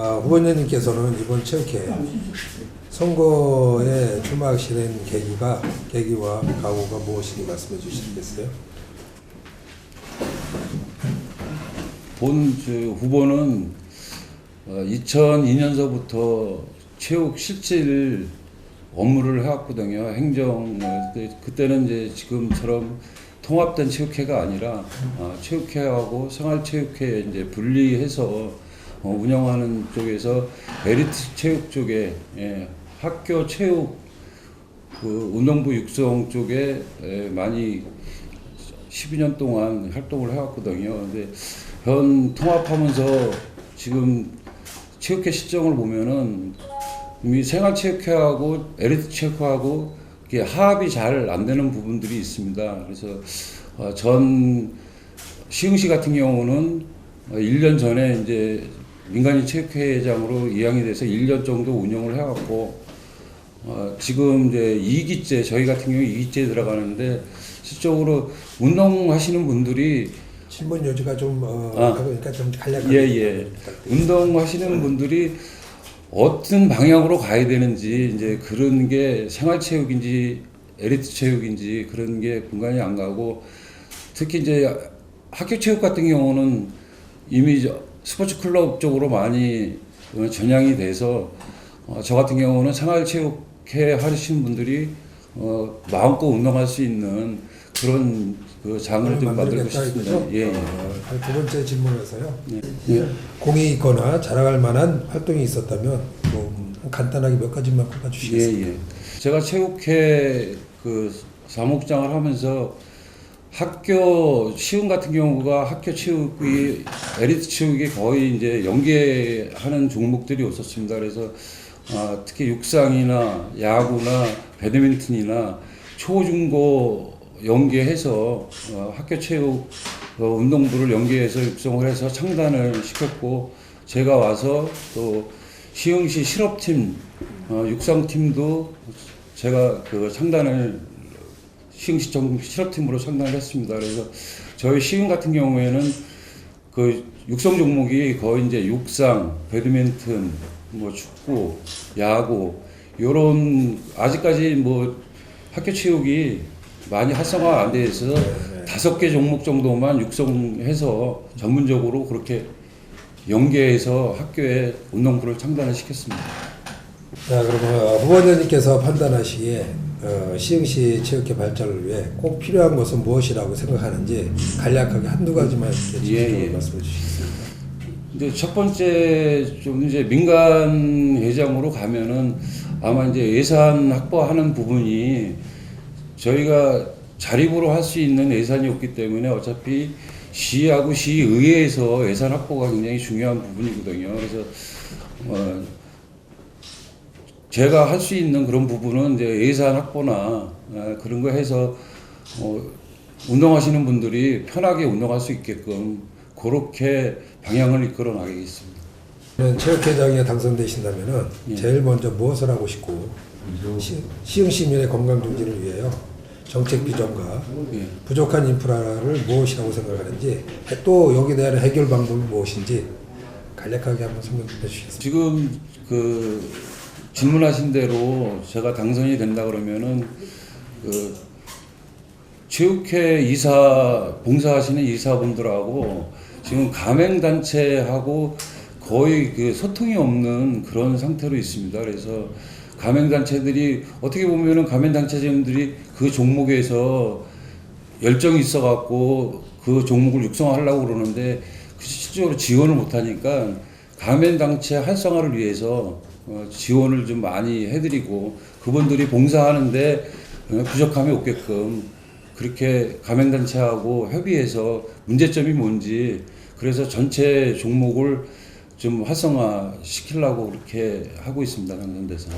아, 후보님께서는 이번 체육회 선거에 출마하시는 계기가 계기와 각오가 무엇인지 말씀해 주시겠어요? 본 저, 후보는 어, 2002년서부터 체육 실질 업무를 해왔거든요. 행정을 그때- 그때는 이제 지금처럼 통합된 체육회가 아니라 어, 체육회하고 생활체육회 이제 분리해서 어, 운영하는 쪽에서 에리트 체육 쪽에 예, 학교 체육 그 운동부 육성 쪽에 에, 많이 12년 동안 활동을 해왔거든요. 근데 현 통합하면서 지금 체육회 실정을 보면은 이미 생활체육회하고 에리트 체육회하고 이게 합이 잘 안 되는 부분들이 있습니다. 그래서 어, 전 시흥시 같은 경우는 어, 1년 전에 이제 민간인 체육회장으로 이양이 돼서 1년 정도 운영을 해왔고 어, 지금 이제 2기째 저희 같은 경우 2기째 들어가는데 실적으로 운동하시는 분들이 신문 요지가 좀 어, 아. 그러니까 좀 간략하게 예, 예. 운동하시는 분들이 어떤 방향으로 가야 되는지 이제 그런 게 생활체육인지 에리트 체육인지 그런 게 분간이 안 가고 특히 이제 학교 체육 같은 경우는 이미 저 스포츠 클럽 쪽으로 많이 어, 전향이 돼서 어, 저 같은 경우는 생활체육회 하시는 분들이 어, 마음껏 운동할 수 있는 그런 그 장을 좀 만들고 싶습니다. 예, 예. 어, 두 번째 질문에서요. 예. 공이 있거나 자랑할 만한 활동이 있었다면 뭐 간단하게 몇 가지만 꼽아주시겠어요? 예, 예. 제가 체육회 그 사무국장을 하면서 학교 시흥 같은 경우가 학교 체육이 에리트 체육이 거의 이제 연계하는 종목들이 없었습니다. 그래서 아, 특히 육상이나 야구나 배드민턴이나 초중고 연계해서 어, 학교 체육 어, 운동부를 연계해서 육성을 해서 창단을 시켰고 제가 와서 또 시흥시 실업팀 어, 육상팀도 제가 그 창단을 시흥시청 실업팀으로 창단을 했습니다. 그래서 저희 시흥 같은 경우에는 그 육성 종목이 거의 이제 육상, 배드민턴, 뭐 축구, 야구 요런 아직까지 뭐 학교 체육이 많이 활성화 안 돼 있어서 다섯 개 종목 정도만 육성해서 전문적으로 그렇게 연계해서 학교에 운동부를 창단을 시켰습니다. 자, 그러면 어, 후보님께서 판단하시기에 어, 시흥시 체육회 발전을 위해 꼭 필요한 것은 무엇이라고 생각하는지 간략하게 한두 가지만 이렇게 예, 예. 말씀해 주시겠습니다. 이제 첫 번째 좀 이제 민간 회장으로 가면은 아마 이제 예산 확보하는 부분이 저희가 자립으로 할 수 있는 예산이 없기 때문에 어차피 시하고 시의회에서 예산 확보가 굉장히 중요한 부분이거든요. 그래서 어 제가 할 수 있는 그런 부분은 이제 예산 확보나 아, 그런 거 해서 어 운동하시는 분들이 편하게 운동할 수 있게끔 그렇게 방향을 이끌어 나가겠습니다. 체육회장에 당선되신다면은 예. 제일 먼저 무엇을 하고 싶고 시, 시흥 시민의 건강 증진을 위하여 정책 비전과 예. 부족한 인프라를 무엇이라고 생각하는지 또 여기에 대한 해결 방법이 무엇인지 간략하게 한번 설명해 주시겠습니다. 지금 그 질문하신 대로 제가 당선이 된다 그러면은 그 체육회 이사 봉사하시는 이사분들하고 지금 가맹 단체하고 거의 그 소통이 없는 그런 상태로 있습니다. 그래서 가맹 단체들이 어떻게 보면은 가맹 단체장들이 그 종목에서 열정이 있어 갖고 그 종목을 육성하려고 그러는데 그 실질적으로 지원을 못 하니까 가맹 단체 활성화를 위해서 어, 지원을 좀 많이 해드리고 그분들이 봉사하는데 어, 부족함이 없게끔 그렇게 가맹 단체하고 협의해서 문제점이 뭔지 그래서 전체 종목을 좀 활성화 시키려고 그렇게 하고 있습니다 당선돼서.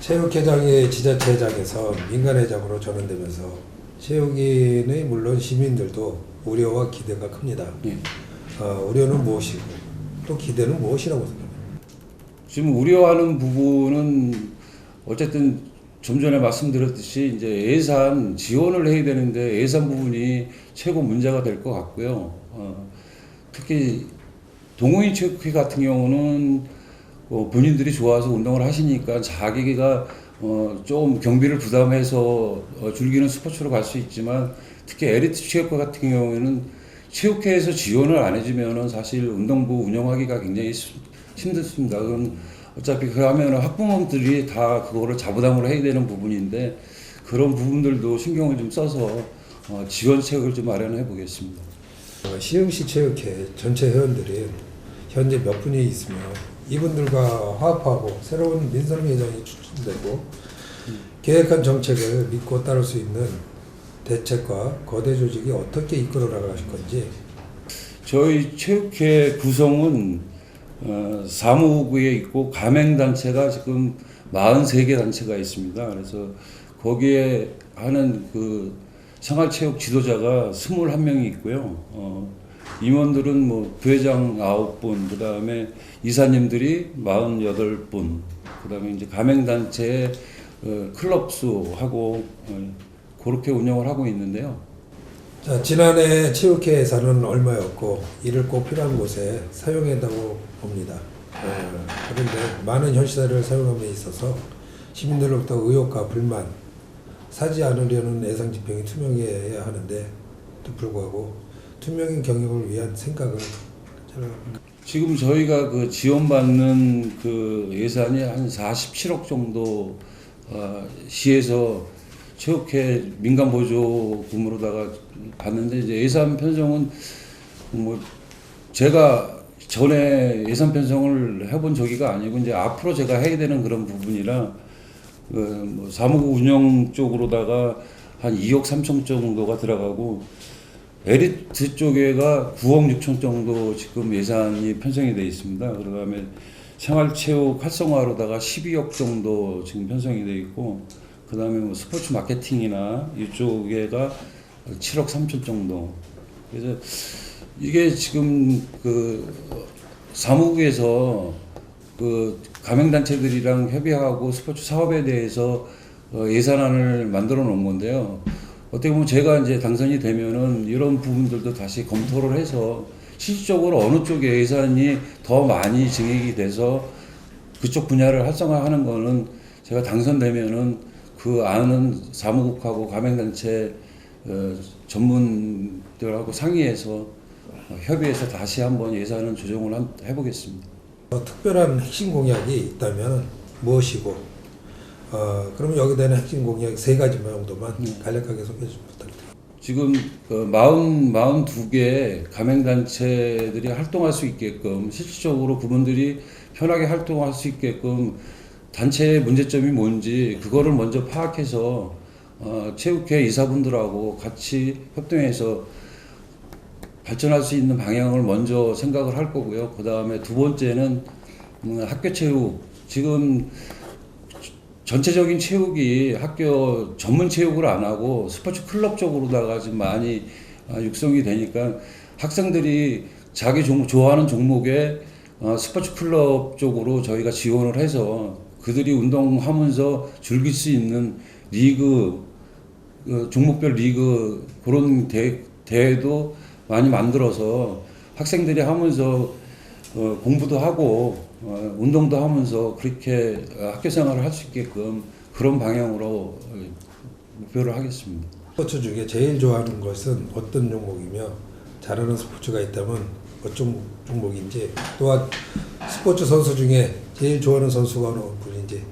체육회장이 지자체장에서 민간회장으로 전환되면서 체육인의 물론 시민들도 우려와 기대가 큽니다. 예. 어, 우려는 무엇이고 또 기대는 무엇이라고 생각합니까? 지금 우려하는 부분은 어쨌든 좀 전에 말씀드렸듯이 이제 예산 지원을 해야 되는데 예산 부분이 최고 문제가 될 것 같고요. 어, 특히 동호인 체육회 같은 경우는 어, 본인들이 좋아서 운동을 하시니까 자기가 어, 좀 경비를 부담해서 어, 즐기는 스포츠로 갈 수 있지만 특히 에리트 체육회 같은 경우에는 체육회에서 지원을 안 해주면은 사실 운동부 운영하기가 굉장히 시- 힘들습니다. 그건 어차피 그 하면은 학부모들이 다 그거를 자부담으로 해야 되는 부분인데 그런 부분들도 신경을 좀 써서 어, 지원책을 좀 마련해 보겠습니다. 어, 시흥시 체육회 전체 회원들이 현재 몇 분이 있으며 이분들과 화합하고 새로운 민선 회장이 추천되고 계획한 정책을 믿고 따를 수 있는 대책과 거대 조직이 어떻게 이끌어 나가실 건지 저희 체육회 구성은 어, 사무국에 있고 가맹단체가 지금 43개 단체가 있습니다. 그래서 거기에 하는 그 생활체육 지도자가 21명이 있고요. 어, 임원들은 뭐 부회장 9분, 그 다음에 이사님들이 48분, 그 다음에 이제 가맹단체 어, 클럽 수하고 어, 그렇게 운영을 하고 있는데요. 자, 지난해 체육회 예산은 얼마였고 이를 꼭 필요한 곳에 사용했다고 봅니다. 어, 그런데 많은 현시사를 사용함에 있어서 시민들로부터 의혹과 불만, 사지 않으려는 예상 집행이 투명해야 하는데 또 불구하고 투명인 경영을 위한 생각을 잘 지금 저희가 그 지원받는 그 예산이 한 47억 정도 어, 시에서 체육회 민간 보조금으로다가 받는데 이제 예산 편성은 뭐 제가 전에 예산 편성을 해본 적이가 아니고 이제 앞으로 제가 해야 되는 그런 부분이라 그뭐 사무국 운영 쪽으로다가 한 2억 3천 정도가 들어가고 에리트 쪽에가 9억 6천 정도 지금 예산이 편성이 되어 있습니다. 그다음에 생활체육 활성화로다가 12억 정도 지금 편성이 되어 있고 그 다음에 뭐 스포츠 마케팅이나 이쪽에가 7억 3천 정도. 그래서 이게 지금 그 사무국에서 그 가맹단체들이랑 협의하고 스포츠 사업에 대해서 어, 예산안을 만들어 놓은 건데요. 어떻게 보면 제가 이제 당선이 되면은 이런 부분들도 다시 검토를 해서 실질적으로 어느 쪽에 예산이 더 많이 증액이 돼서 그쪽 분야를 활성화하는 거는 제가 당선되면은 그 안은 사무국하고 가맹단체 어, 전문들하고 상의해서 어, 협의해서 다시 한번 예산을 조정을 한- 해보겠습니다. 어, 특별한 핵심 공약이 있다면 무엇이고 어, 그러면 여기 되는 핵심 공약 세 가지 정도만 간략하게 소개해 좀 부탁드립니다. 지금 그 마흔 마흔 두개 가맹단체들이 활동할 수 있게끔 실질적으로 그분들이 편하게 활동할 수 있게끔 단체의 문제점이 뭔지 그거를 먼저 파악해서 어, 체육회 이사분들하고 같이 협동해서 발전할 수 있는 방향을 먼저 생각을 할 거고요. 그 다음에 두 번째는 음, 학교 체육 지금 전체적인 체육이 학교 전문 체육을 안 하고 스포츠 클럽 쪽으로다가 지금 많이 아, 육성이 되니까 학생들이 자기 종, 좋아하는 종목에 어, 스포츠 클럽 쪽으로 저희가 지원을 해서 그들이 운동하면서 즐길 수 있는 리그 그 종목별 리그 그런 대, 대회도 많이 만들어서 학생들이 하면서 어, 공부도 하고 어, 운동도 하면서 그렇게 어, 학교 생활을 할 수 있게끔 그런 방향으로 어, 목표를 하겠습니다. 스포츠 중에 제일 좋아하는 것은 어떤 종목이며 잘하는 스포츠가 있다면 어떤 종목인지 또한 스포츠 선수 중에 제일 좋아하는 선수가 어느 분인지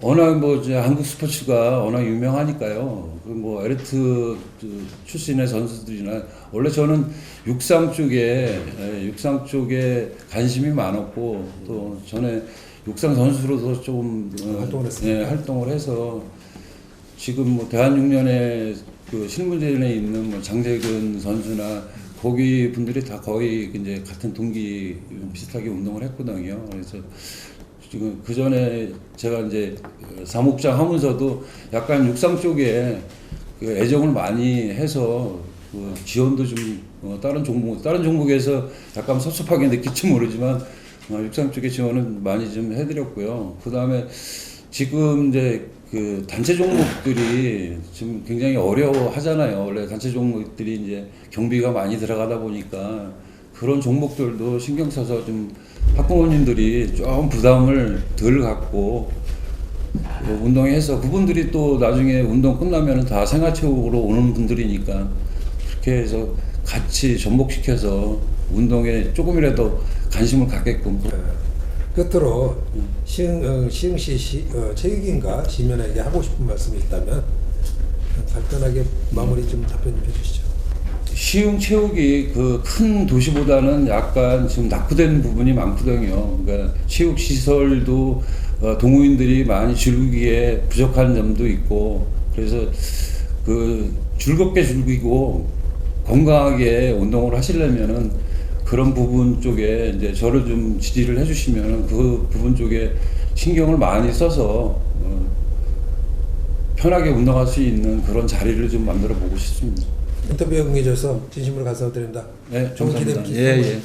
워낙 뭐 이제 한국 스포츠가 워낙 유명하니까요. 그뭐 에르트 그 출신의 선수들이나 원래 저는 육상 쪽에 예, 육상 쪽에 관심이 많았고 또 전에 육상 선수로도 좀 어, 활동을. 예, 활동을 해서 지금 뭐 대한육련의 그 신문전에 있는 뭐 장재근 선수나 거기 분들이 다 거의 이제 같은 동기 비슷하게 운동을 했거든요. 그래서 지금 그 전에 제가 이제 사목장 하면서도 약간 육상 쪽에 그 애정을 많이 해서 그 지원도 좀 어, 다른 종목 다른 종목에서 약간 섭섭하게 느낄지 모르지만 어, 육상 쪽에 지원은 많이 좀 해드렸고요. 그 다음에 지금 이제 그 단체 종목들이 지금 굉장히 어려워하잖아요. 원래 단체 종목들이 이제 경비가 많이 들어가다 보니까 그런 종목들도 신경 써서 좀 학부모님들이 좀 부담을 덜 갖고 어, 운동해서 그분들이 또 나중에 운동 끝나면 다 생활체육으로 오는 분들이니까 그렇게 해서 같이 접목시켜서 운동에 조금이라도 관심을 갖게끔 어, 끝으로 시흥, 어, 시흥시 시, 어, 체육인가 시민에게 하고 싶은 말씀이 있다면 간단하게 마무리 좀 답변 좀 해주시죠. 시흥 체육이 그 큰 도시보다는 약간 지금 낙후된 부분이 많거든요. 그러니까 체육 시설도 어, 동호인들이 많이 즐기기에 부족한 점도 있고 그래서 그 즐겁게 즐기고 건강하게 운동을 하시려면은 그런 부분 쪽에 이제 저를 좀 지지를 해주시면은 그 부분 쪽에 신경을 많이 써서 어, 편하게 운동할 수 있는 그런 자리를 좀 만들어 보고 싶습니다. 인터뷰에 응해줘서 진심으로 감사드립니다. 네, 좋은 기대. 예, 예.